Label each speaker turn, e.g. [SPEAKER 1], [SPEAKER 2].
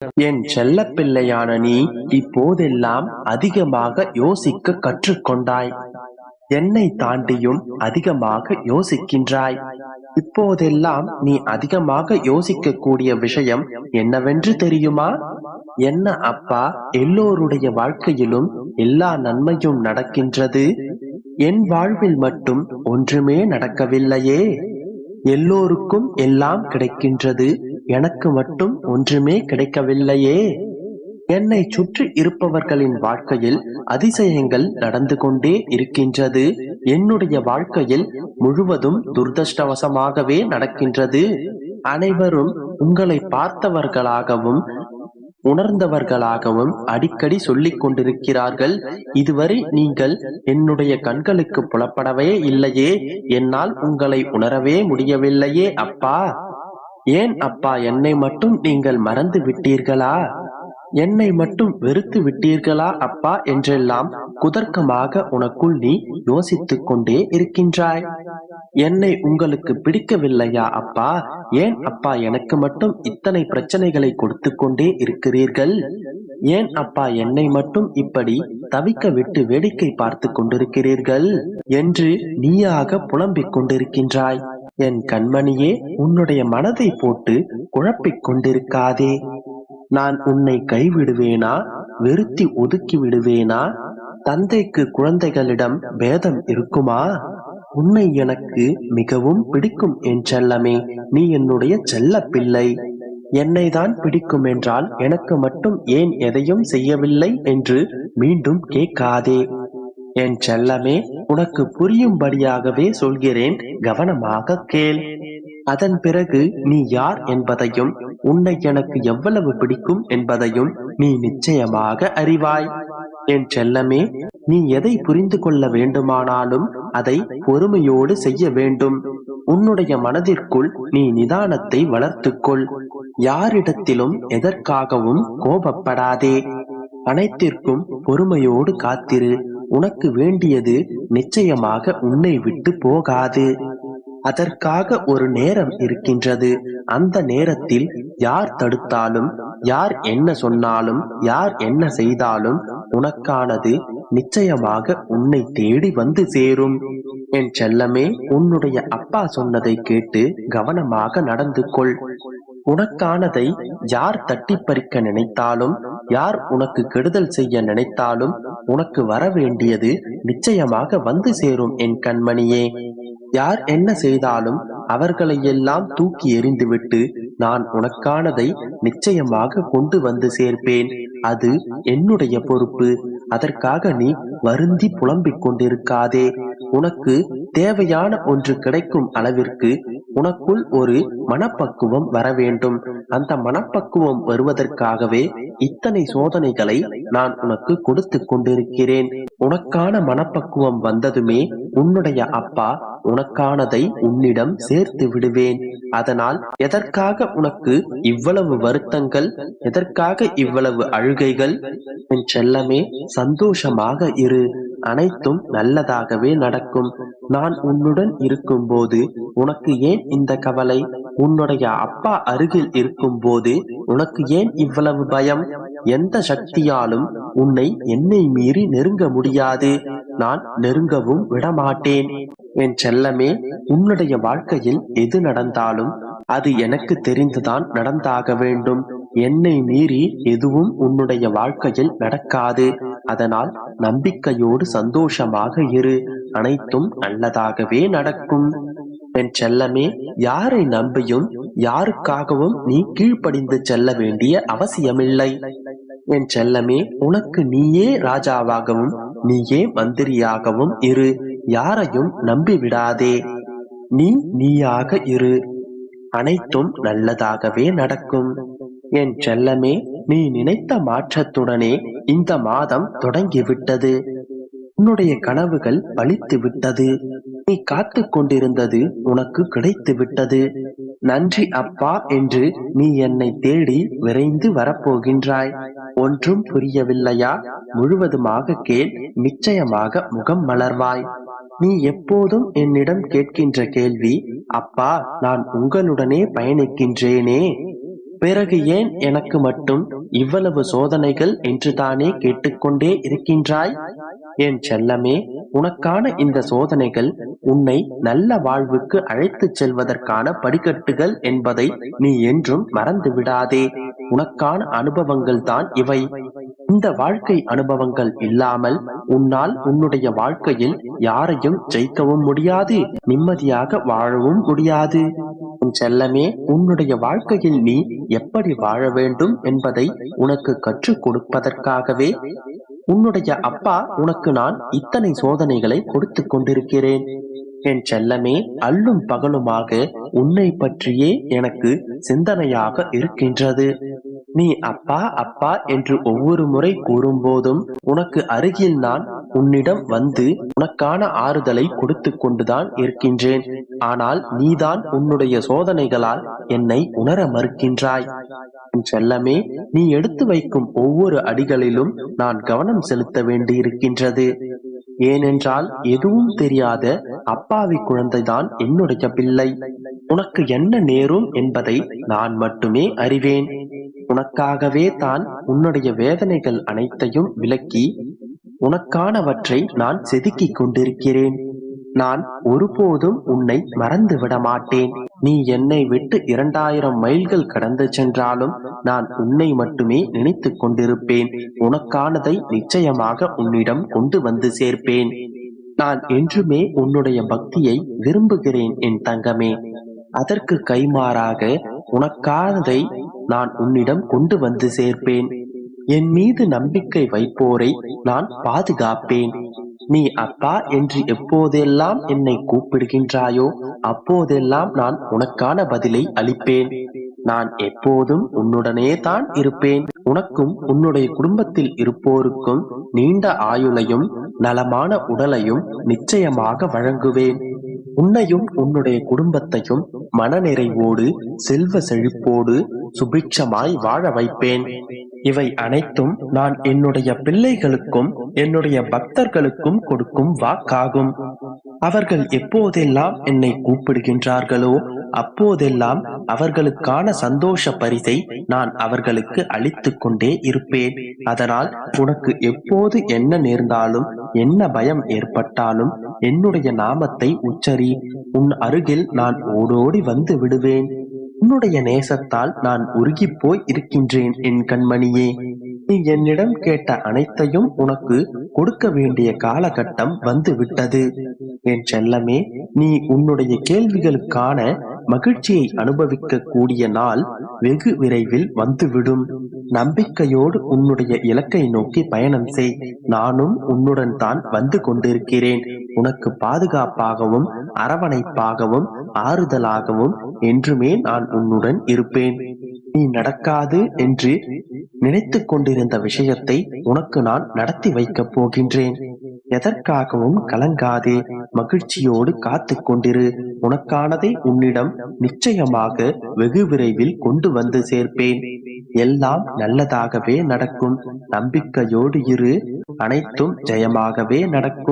[SPEAKER 1] என் செல்ல பிள்ளையான நீ இப்போதெல்லாம் அதிகமாக யோசிக்க கற்றுக்கொண்டாய். என்னை தாண்டியும் அதிகமாக யோசிக்கின்றாய். இப்போதெல்லாம் நீ அதிகமாக யோசிக்கக்கூடிய விஷயம் என்னவென்று தெரியுமா? என்ன அப்பா எல்லோருடைய வாழ்க்கையிலும் எல்லா நன்மையும் நடக்கின்றது? என் வாழ்வில் மட்டும் ஒன்றுமே நடக்கவில்லையே. எல்லோருக்கும் எல்லாம் கிடைக்கின்றது. எனக்கு மட்டும் ஒன்றுமே கிடைக்கவில்லையே. என்னை சுற்றி இருப்பவர்களின் வாழ்க்கையில் அதிசயங்கள் நடந்து கொண்டே இருக்கின்றது. என்னுடைய வாழ்க்கையில் முழுவதும் துர்தஷ்டவசமாகவே நடக்கின்றது. அனைவரும் உங்களை பார்த்தவர்களாகவும் உணர்ந்தவர்களாகவும் அடிக்கடி சொல்லிக் கொண்டிருக்கிறார்கள். இதுவரை நீங்கள் என்னுடைய கண்களுக்கு புலப்படவே இல்லையே. என்னால் உங்களை உணரவே முடியவில்லையே அப்பா. ஏன் அப்பா என்னை மட்டும் நீங்கள் மறந்து விட்டீர்களா? என்னை மட்டும் வெறுத்து விட்டீர்களா அப்பா? என்றெல்லாம் குதர்க்கமாக உனக்குள் நீ யோசித்துக் கொண்டே இருக்கின்றாய். என்னை உங்களுக்கு பிடிக்கவில்லையா அப்பா? ஏன் அப்பா எனக்கு மட்டும் இத்தனை பிரச்சனைகளை கொடுத்து கொண்டே இருக்கிறீர்கள்? ஏன் அப்பா என்னை மட்டும் இப்படி தவிக்க விட்டு வேடிக்கை பார்த்து கொண்டிருக்கிறீர்கள்? என்று நீயாக புலம்பிக் கொண்டிருக்கின்றாய். என் கண்மணியே உன்னுடைய மனதை போட்டு குழப்பிக் கொண்டிருக்காதே. நான் உன்னை கைவிடுவேனா? வெறுத்தி ஒதுக்கி விடுவேனா? தந்தைக்கு குழந்தைகளிடம் பேதம் இருக்குமா? உன்னை எனக்கு மிகவும் பிடிக்கும் என் செல்லமே நீ என்னுடைய செல்ல பிள்ளை என்னை தான் பிடிக்கும் என்றால் எனக்கு மட்டும் ஏன் எதையும் செய்யவில்லை என்று மீண்டும் கேட்காதே. என் செல்லமே உனக்கு புரியும்படியாகவே சொல்கிறேன். கவனமாக கேள். அதன் பிறகு நீ யார் என்பதையும் உன்னை எனக்கு எவ்வளவு பிடிக்கும் என்பதையும் நீ நிச்சயமாக அறிவாய். என் செல்லமே நீ எதை புரிந்து கொள்ள வேண்டுமானாலும் அதை பொறுமையோடு செய்ய வேண்டும். உன்னுடைய மனதிற்குள் நீ நிதானத்தை வளர்த்துக்கொள். யாரிடத்திலும் எதற்காகவும் கோபப்படாதே. அனைத்திற்கும் பொறுமையோடு காத்திரு. உனக்கு வேண்டியது நிச்சயமாக உன்னை விட்டு போகாது. அதற்காக ஒரு நேரம் இருக்கின்றது. அந்த நேரத்தில் யார் தடுத்தாலும் யார் என்ன சொன்னாலும் யார் என்ன செய்தாலும் உனக்கானது நிச்சயமாக உன்னை தேடி வந்து சேரும். என் செல்லமே உன்னுடைய அப்பா சொன்னதை கேட்டு கவனமாக நடந்து கொள் உனக்கானதை யார் தட்டி பறிக்க நினைத்தாலும் யார் உனக்கு கெடுதல் செய்ய நினைத்தாலும் உனக்கு வர வேண்டியது நிச்சயமாக வந்து சேரும் என் கண்மணியே. யார் என்ன செய்தாலும் அவர்களை எல்லாம் தூக்கி எறிந்துவிட்டு நான் உனக்கானதை நிச்சயமாக கொண்டு வந்து சேர்ப்பேன். அது என்னுடைய பொறுப்பு. அதற்காக நீ வருந்தி புலம்பிக் கொண்டிருக்காதே. உனக்கு தேவையான ஒன்று கிடைக்கும் அளவிற்கு உனக்குள் ஒரு மனப்பக்குவம் வர வேண்டும். அந்த மனப்பக்குவம் வருவதற்காகவே இத்தனை சோதனைகளை நான் உனக்கு கொடுத்து கொண்டிருக்கிறேன். உனக்கான மனப்பக்குவம் வந்ததுமே உன்னுடைய அப்பா உனக்கானதை உன்னிடம் சேர்த்து விடுவேன். அதனால் எதற்காக உனக்கு இவ்வளவு வருத்தங்கள் எதற்காக இவ்வளவு அழுகைகள்? என் செல்லமே சந்தோஷமாக இரு. அனைத்தும் நல்லதாகவே நடக்கும். நான் உன்னுடன் இருக்கும்போது உனக்கு ஏன் இந்த கவலை? உன்னுடைய அப்பா அருகில் இருக்கும் போது உனக்கு ஏன் இவ்வளவு பயம்? எந்த சக்தியாலும் உன்னை என்னை மீறி நெருங்க முடியாது. நான் நெருங்கவும் விடமாட்டேன். என் செல்லமே உன்னுடைய வாழ்க்கையில் எது நடந்தாலும் அது எனக்கு தெரிந்துதான் நடந்தாக வேண்டும். என்னை மீறி எதுவும் உன்னுடைய வாழ்க்கையில் நடக்காது. அதனால் நம்பிக்கையோடு சந்தோஷமாக இரு. அனைத்தும் நல்லதாகவே நடக்கும். என் செல்லமே யாரை நம்பியும் யாருக்காகவும் நீ கீழ்ப்படிந்து செல்ல வேண்டிய அவசியமில்லை. என் செல்லமே உனக்கு நீயே ராஜாவாகவும் நீயே மந்திரியாகவும் இரு. யாரையும் நம்பி விடாதே நீ நீயாக இரு. அனைத்தும் நல்லதாகவே நடக்கும். என் செல்லமே நீ நினைத்த மாற்றத்துடனே இந்த மாதம் தொடங்கிவிட்டது. உன்னுடைய கனவுகள் பழித்து விட்டது நீ காத்து கொண்டிருந்தது உனக்கு கிடைத்து விட்டது நன்றி அப்பா என்று நீ என்னை தேடி விரைந்து வரப்போகின்றாய். ஒன்றும் புரியவில்லையா? முழுவதுமாக கேள் நிச்சயமாக முகம் மலர்வாய். நீ எப்போதும் என்னிடம் கேட்கின்ற கேள்வி அப்பா நான் உங்களுடனே பயணிக்கின்றேனே. பிறகு ஏன் எனக்கு மட்டும் இவ்வளவு சோதனைகள் என்று தானே கேட்டுக்கொண்டே இருக்கின்றாய்? என் செல்லமே உனக்கான இந்த சோதனைகள் உன்னை நல்ல வாழ்வுக்கு அழைத்துச் செல்வதற்கான படிக்கட்டுகள் என்பதை நீ என்றும் மறந்து விடாதே உனக்கான அனுபவங்கள் தான் இவை. இந்த வாழ்க்கை அனுபவங்கள் இல்லாமல் உன்னால் உன்னுடைய வாழ்க்கையில் யாரையும் ஜெயிக்கவும் முடியாது நிம்மதியாக வாழவும் முடியாது. உன் செல்லமே உன்னுடைய வாழ்க்கையில் நீ எப்படி வாழ வேண்டும் என்பதை உனக்கு கற்றுக் கொடுப்பதற்காகவே உன்னுடைய அப்பா உனக்கு நான் இத்தனை சோதனைகளை கொடுத்து கொண்டிருக்கிறேன். என் செல்லமே அல்லும் பகலுமாக உன்னை பற்றியே எனக்கு சிந்தனையாக இருக்கின்றது. நீ அப்பா அப்பா என்று ஒவ்வொரு முறை கூறும்போதும் உனக்கு அருகில் நான் உன்னிடம் வந்து உனக்கான ஆறுதலை கொடுத்து கொண்டுதான் இருக்கின்றேன். ஆனால் நீதான் உன்னுடைய சோதனைகளால் என்னை உணர மறுக்கின்றாய். செல்லமே நீ எடுத்து வைக்கும் ஒவ்வொரு அடிகளிலும் நான் கவனம் செலுத்த வேண்டியிருக்கின்றது. ஏனென்றால் எதுவும் தெரியாத அப்பாவி குழந்தைதான் என்னுடைய பிள்ளை. உனக்கு என்ன நேரும் என்பதை நான் மட்டுமே அறிவேன். உனக்காகவே தான் உன்னுடைய வேதனைகள் அனைத்தையும் விலக்கி உனக்கானவற்றை நான் செதுக்கிக் கொண்டிருக்கிறேன். நான் ஒருபோதும் உன்னை மறந்து விட மாட்டேன் நீ என்னை விட்டு இரண்டாயிரம் மைல்கள் கடந்து சென்றாலும் நான் உன்னை மட்டுமே நினைத்துக் கொண்டிருப்பேன். உனக்கானதை நிச்சயமாக உன்னிடம் கொண்டு வந்து சேர்ப்பேன். நான் என்றுமே உன்னுடைய பக்தியை விரும்புகிறேன் என் தங்கமே. அதற்கு கைமாறாக உனக்கானதை நான் உன்னிடம் கொண்டு வந்து சேர்ப்பேன். என் மீது நம்பிக்கை வைப்போரை நான் பாதுகாப்பேன். நீ அப்பா என்று எப்போதெல்லாம் என்னை கூப்பிடுகின்றாயோ அப்போதெல்லாம் நான் உனக்கான பதிலை அளிப்பேன். நான் எப்போதும் உன்னுடனே தான் இருப்பேன். உனக்கும் உன்னுடைய குடும்பத்தில் இருப்போருக்கும் நீண்ட ஆயுளையும் நலமான உடலையும் நிச்சயமாக வழங்குவேன். உன்னையும் உன்னுடைய குடும்பத்தையும் மனநிறைவோடு செல்வ செழிப்போடு சுபிக்ஷமாய் வாழ வைப்பேன். இவை அனைத்தும் நான் என்னுடைய பிள்ளைகளுக்கும் என்னுடைய பக்தர்களுக்கும் கொடுக்கும் வாக்காகும். அவர்கள் எப்போதெல்லாம் என்னை கூப்பிடுகின்றார்களோ அப்போதெல்லாம் அவர்களுக்கான சந்தோஷ பரிசை நான் அவர்களுக்கு அளித்து கொண்டே இருப்பேன். அதனால் உனக்கு எப்போது என்ன நேர்ந்தாலும் என்ன பயம் ஏற்பட்டாலும் என்னுடைய நாமத்தை உச்சரி. உன் அருகில் நான் ஓடோடி வந்து விடுவேன். உன்னுடைய நேசத்தால் நான் உருகிப் போய் இருக்கின்றேன் என் கண்மணியே. நீ என்னிடம் கேட்ட அனைத்தையும் உனக்கு கொடுக்க வேண்டிய காலகட்டம் வந்து விட்டது என் செல்லமே நீ உன்னுடைய கேள்விகளுக்கான மகிழ்ச்சியை அனுபவிக்க கூடிய நாள் வெகு விரைவில் வந்துவிடும். நம்பிக்கையோடு உன்னுடைய இலக்கை நோக்கி பயணம் செய். நானும் உன்னுடன் தான் வந்து கொண்டிருக்கிறேன். உனக்கு பாதுகாப்பாகவும் அரவணைப்பாகவும் ஆறுதலாகவும் என்றுமே நான் உன்னுடன் இருப்பேன். நீ நடக்காது என்று நினைத்து கொண்டிருந்த விஷயத்தை உனக்கு நான் நடத்தி வைக்கப் போகின்றேன். எதற்காகவும் கலங்காதே மகிழ்ச்சியோடு காத்து கொண்டிரு. உனக்கானதை உன்னிடம் நிச்சயமாக வெகு விரைவில் கொண்டு வந்து சேர்ப்பேன். எல்லாம் நல்லதாகவே நடக்கும். நம்பிக்கையோடு இரு. அனைத்தும் ஜெயமாகவே நடக்கும்.